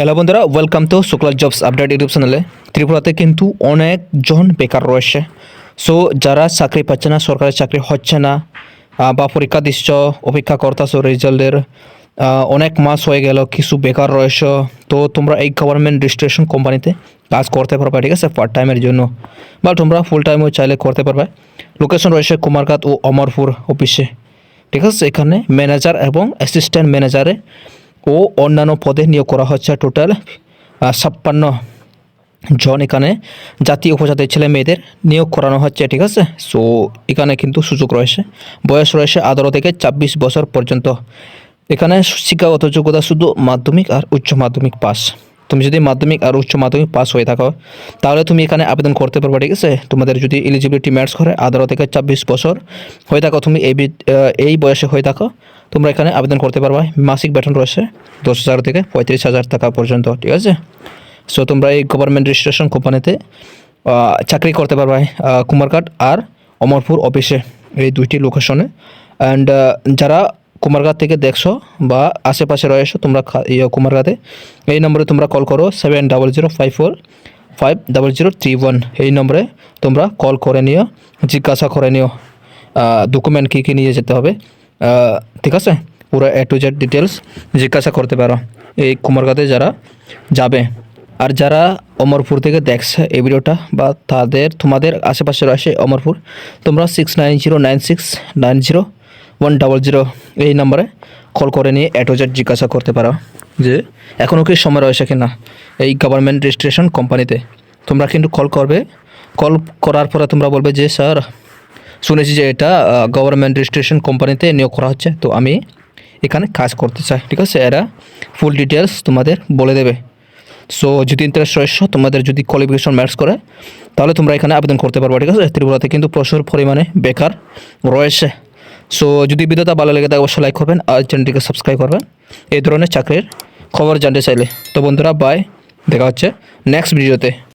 Hello বন্ধুরা welcome to Shukla jobs update YouTube চ্যানেলে ত্রিপুরাতে কিন্তু অনেকজন বেকার রয়েছে। সো যারা চাকরি পাচ্ছে না, সরকারি চাকরি হচ্ছে না বা পরীক্ষা দিচ্ছ, অপেক্ষা করতেছো রেজাল্টের অনেক মাস হয়ে গেল, কিছু বেকার রয়েছে। তো, তোমরা এই গভর্নমেন্ট রেজিস্ট্রেশন কোম্পানিতে কাজ করতে পারবে, ঠিক আছে পার্ট টাইমের জন্য। বা তোমরা ফুল টাইমও চাইলে করতে পারবে। লোকেশন রয়েছে কুমারঘাট ও অমরপুর অফিসে ঠিক আছে, এখানে ম্যানেজার এবং অ্যাসিস্ট্যান্ট ম্যানেজারে ও অন্যান্য পদে নিয়োগ করা হচ্ছে টোটাল ছাপ্পান্ন জন এখানে জাতি উপজাতির ছেলে মেয়েদের নিয়োগ করানো হচ্ছে, ঠিক আছে? সো এখানে কিন্তু সুযোগ রয়েছে। বয়স রয়েছে আদালত থেকে ছাব্বিশ বছর পর্যন্ত। এখানে শিক্ষাগত যোগ্যতা শুধু মাধ্যমিক আর উচ্চ মাধ্যমিক পাস তুমি যদি মাধ্যমিক আর উচ্চ মাধ্যমিক পাস হয়ে থাকো, তাহলে তুমি এখানে আবেদন করতে পারবে, ঠিক আছে? তোমাদের যদি এলিজিবিলিটি ম্যাটস করে আঠারো থেকে ছাব্বিশ বছর হয়ে থাকো, তুমি এই এই বয়সে হয়ে থাকো, তোমরা এখানে আবেদন করতে পারবে। মাসিক বেতন রয়েছে দশ হাজার থেকে পঁয়ত্রিশ হাজার টাকা পর্যন্ত, ঠিক আছে? সো তোমরা এই গভর্নমেন্ট রেজিস্ট্রেশন কোম্পানিতে চাকরি করতে পারবে কুমারঘাট আর অমরপুর অফিসে এই দুইটি লোকেশনে অ্যান্ড যারা কুমারঘাট থেকে দেখছ বা আশেপাশে রয়েছো, তোমরা ইয়ে কুমারঘাটে এই নম্বরে তোমরা কল করো seven double zero five four five double zero three one এই নম্বরে তোমরা কল করে নিও, জিজ্ঞাসা করে নিও ডকুমেন্ট কী কী নিয়ে যেতে হবে। ঠিক আছে? পুরো এ টু জেড ডিটেলস জিজ্ঞাসা করতে পারো। এই কুমারঘাটে যারা যাবে আর যারা অমরপুর থেকে দেখছে এই ভিডিওটা বা তাদের, তোমাদের আশেপাশে রয়েছে অমরপুর, তোমরা six nine zero nine six nine zero one double zero এই নাম্বারে কল করে নিয়ে অ্যাটোজেট জিজ্ঞাসা করতে পারো যে এখনও কি সময় রয়েছে কি না এই গভর্নমেন্ট রেজিস্ট্রেশন কোম্পানিতে তোমরা কিন্তু কল করবে। কল করার পরে তোমরা বলবে যে, স্যার, শুনেছি যে এটা গভর্নমেন্ট রেজিস্ট্রেশন কোম্পানিতে নিয়োগ করা হচ্ছে। তো আমি এখানে কাজ করতে চাই, ঠিক আছে? এরা ফুল ডিটেলস তোমাদের বলে দেবে। সো যদি ইন্টারেস্ট রয়েছে, তোমাদের যদি কোয়ালিফিকেশন ম্যাচ করে, তাহলে তোমরা এখানে আবেদন করতে পারবে, ঠিক আছে? ত্রিপুরাতে কিন্তু প্রচুর পরিমাণে বেকার রয়েছে। সো যদি ভিডিওটা ভালো লেগে থাকে, অবশ্যই লাইক করবেন আর চ্যানেলটিকে সাবস্ক্রাইব করবেন। এই ধরনের চাকরির খবর জানতে চাইলে। তো বন্ধুরা বাই দেখা হচ্ছে নেক্সট ভিডিওতে